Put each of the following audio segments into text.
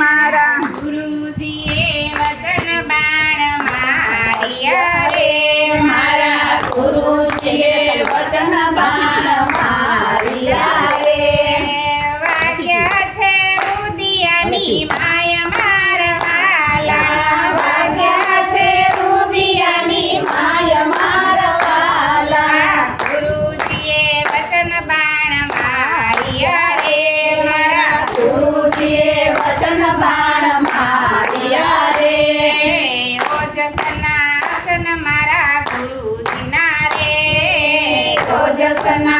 મારા ગુરુજીએ વચન બાણ મારી રે મારા ગુરુજીએ વચન બાણ Sana.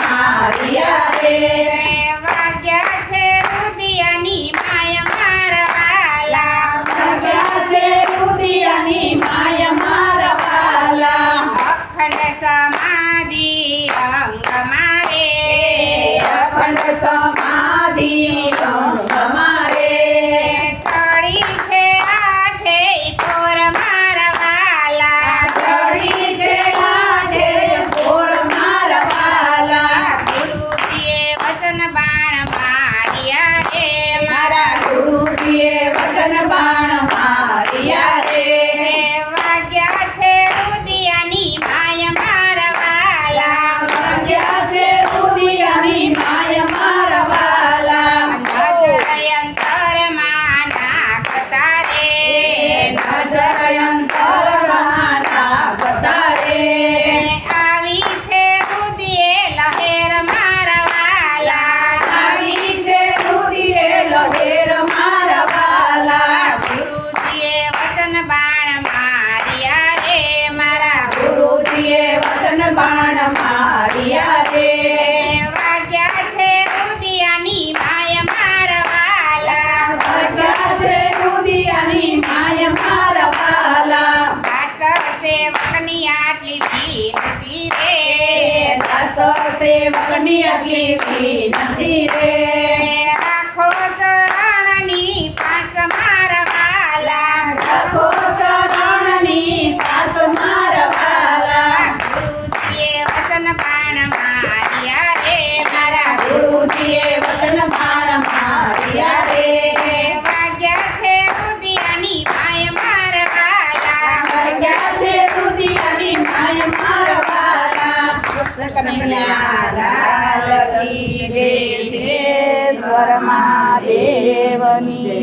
I'll be Happy Happy. મારિયા રે વાગ્યા છે રુદિયાની માય મારા વાલા વાગ્યા છે રુદિયાની માય મારા વાલા દાસ સેવકની આટલી વિનતી રે. દાસ સેવકની આટલી રે. રાખો ચરણની પાસ મારવાલા. રાખો ઉદિયે વતન બાણ મારિયા રે. વાગ્યા છે રુદિયાની માય માર વાલા. વાગ્યા છે રુદિયાની માય માર વાલા. કૃષ્ણ કનૈયા જય સિદ્ધેશ્વર દેવની